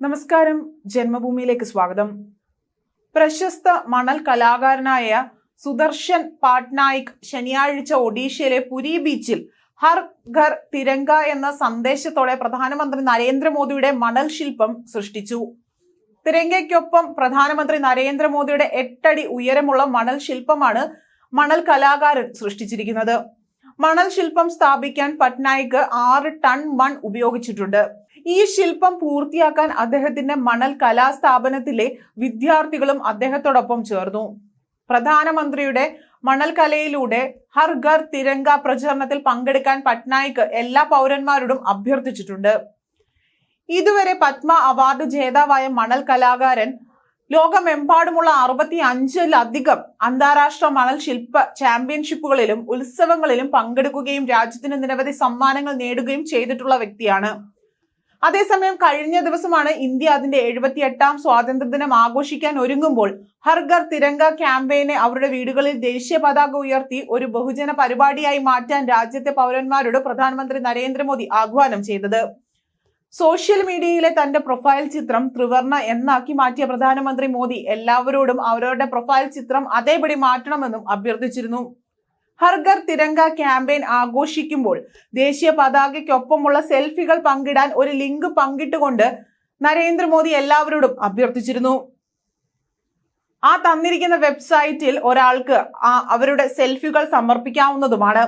നമസ്കാരം. ജന്മഭൂമിയിലേക്ക് സ്വാഗതം. പ്രശസ്ത മണൽ കലാകാരനായ സുദർശൻ പാട്നായിക് ശനിയാഴ്ച ഒഡീഷയിലെ പുരി ബീച്ചിൽ ഹർ ഘർ തിരങ്ക എന്ന സന്ദേശത്തോടെ പ്രധാനമന്ത്രി നരേന്ദ്രമോദിയുടെ മണൽ ശില്പം സൃഷ്ടിച്ചു. തിരങ്കയ്ക്കൊപ്പം പ്രധാനമന്ത്രി നരേന്ദ്രമോദിയുടെ എട്ടടി ഉയരമുള്ള മണൽ ശില്പമാണ് മണൽ കലാകാരൻ സൃഷ്ടിച്ചിരിക്കുന്നത്. മണൽ ശില്പം സ്ഥാപിക്കാൻ പട്നായിക് ആറ് ടൺ മൺ ഉപയോഗിച്ചിട്ടുണ്ട്. ഈ ശില്പം പൂർത്തിയാക്കാൻ അദ്ദേഹത്തിന്റെ മണൽ കലാസ്ഥാപനത്തിലെ വിദ്യാർത്ഥികളും അദ്ദേഹത്തോടൊപ്പം ചേർന്നു. പ്രധാനമന്ത്രിയുടെ മണൽ കലയിലൂടെ ഹർ ഘർ തിരങ്ക പ്രചരണത്തിൽ പങ്കെടുക്കാൻ പട്നായിക്ക് എല്ലാ പൗരന്മാരോടും അഭ്യർത്ഥിച്ചിട്ടുണ്ട്. ഇതുവരെ പത്മ അവാർഡ് ജേതാവായ മണൽ കലാകാരൻ ലോകമെമ്പാടുമുള്ള അറുപത്തി അഞ്ചിലധികം അന്താരാഷ്ട്ര മണൽ ശില്പ ചാമ്പ്യൻഷിപ്പുകളിലും ഉത്സവങ്ങളിലും പങ്കെടുക്കുകയും രാജ്യത്തിന് നിരവധി സമ്മാനങ്ങൾ നേടുകയും ചെയ്തിട്ടുള്ള വ്യക്തിയാണ്. അതേസമയം കഴിഞ്ഞ ദിവസമാണ് ഇന്ത്യ അതിന്റെ എഴുപത്തി എട്ടാം സ്വാതന്ത്ര്യദിനം ആഘോഷിക്കാൻ ഒരുങ്ങുമ്പോൾ ഹർഗർ തിരങ്ക ക്യാമ്പയിനെ അവരുടെ വീടുകളിൽ ദേശീയ പതാക ഉയർത്തി ഒരു ബഹുജന പരിപാടിയായി മാറ്റാൻ രാജ്യത്തെ പൗരന്മാരോട് പ്രധാനമന്ത്രി നരേന്ദ്രമോദി ആഹ്വാനം ചെയ്തത്. സോഷ്യൽ മീഡിയയിലെ തന്റെ പ്രൊഫൈൽ ചിത്രം ത്രിവർണ എന്നാക്കി മാറ്റിയ പ്രധാനമന്ത്രി മോദി എല്ലാവരോടും അവരവരുടെ പ്രൊഫൈൽ ചിത്രം അതേപടി മാറ്റണമെന്നും അഭ്യർത്ഥിച്ചിരുന്നു. ഹർഗർ തിരങ്ക ക്യാമ്പയിൻ ആഘോഷിക്കുമ്പോൾ ദേശീയ പതാകയ്ക്കൊപ്പമുള്ള സെൽഫികൾ പങ്കിടാൻ ഒരു ലിങ്ക് പങ്കിട്ടുകൊണ്ട് നരേന്ദ്രമോദി എല്ലാവരോടും അഭ്യർത്ഥിച്ചിരുന്നു. ആ തന്നിരിക്കുന്ന വെബ്സൈറ്റിൽ ഒരാൾക്ക് അവരുടെ സെൽഫികൾ സമർപ്പിക്കാവുന്നതുമാണ്.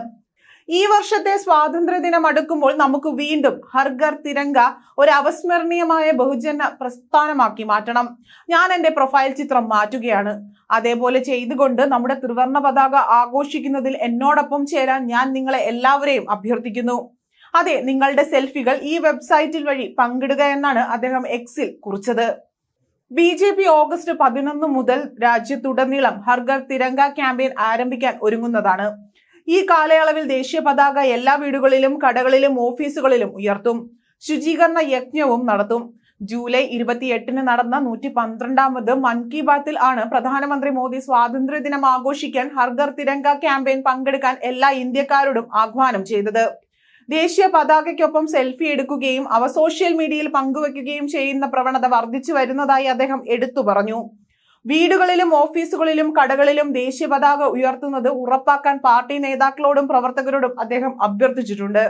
ഈ വർഷത്തെ സ്വാതന്ത്ര്യദിനം അടുക്കുമ്പോൾ നമുക്ക് വീണ്ടും ഹർഗർ തിരങ്ക ഒരു അവസ്മരണീയമായ ബഹുജന പ്രസ്ഥാനമാക്കി മാറ്റണം. ഞാൻ എന്റെ പ്രൊഫൈൽ ചിത്രം മാറ്റുകയാണ്. അതേപോലെ ചെയ്തുകൊണ്ട് നമ്മുടെ ത്രിവർണ പതാക ആഘോഷിക്കുന്നതിൽ എന്നോടൊപ്പം ചേരാൻ ഞാൻ നിങ്ങളെ എല്ലാവരെയും അഭ്യർത്ഥിക്കുന്നു. അതെ നിങ്ങളുടെ സെൽഫികൾ ഈ വെബ്സൈറ്റിൽ വഴി പങ്കിടുക എന്നാണ് അദ്ദേഹം എക്സിൽ കുറിച്ചത്. ബി ജെ പി ഓഗസ്റ്റ് പതിനൊന്ന് മുതൽ രാജ്യത്തുടനീളം ഹർഗർ തിരങ്ക ക്യാമ്പയിൻ ആരംഭിക്കാൻ ഒരുങ്ങുന്നതാണ്. ഈ കാലയളവിൽ ദേശീയ പതാക എല്ലാ വീടുകളിലും കടകളിലും ഓഫീസുകളിലും ഉയർത്തും. ശുചീകരണ യജ്ഞവും നടത്തും. ജൂലൈ ഇരുപത്തിയെട്ടിന് നടന്ന നൂറ്റി പന്ത്രണ്ടാമത് മൻ കി ബാത്തിൽ ആണ് പ്രധാനമന്ത്രി മോദി സ്വാതന്ത്ര്യദിനം ആഘോഷിക്കാൻ ഹർഗർ തിരങ്ക ക്യാമ്പയിൻ പങ്കെടുക്കാൻ എല്ലാ ഇന്ത്യക്കാരോടും ആഹ്വാനം ചെയ്തത്. ദേശീയ പതാകയ്ക്കൊപ്പം സെൽഫി എടുക്കുകയും അവ സോഷ്യൽ മീഡിയയിൽ പങ്കുവെക്കുകയും ചെയ്യുന്ന പ്രവണത വർദ്ധിച്ചു വരുന്നതായി അദ്ദേഹം എടുത്തു പറഞ്ഞു. വീടുകളിലും ഓഫീസുകളിലും കടകളിലും ദേശീയ പതാക ഉയർത്തുന്നത് ഉറപ്പാക്കാൻ പാർട്ടി നേതാക്കളോടും പ്രവർത്തകരോടും അദ്ദേഹം അഭ്യർത്ഥിച്ചിട്ടുണ്ട്.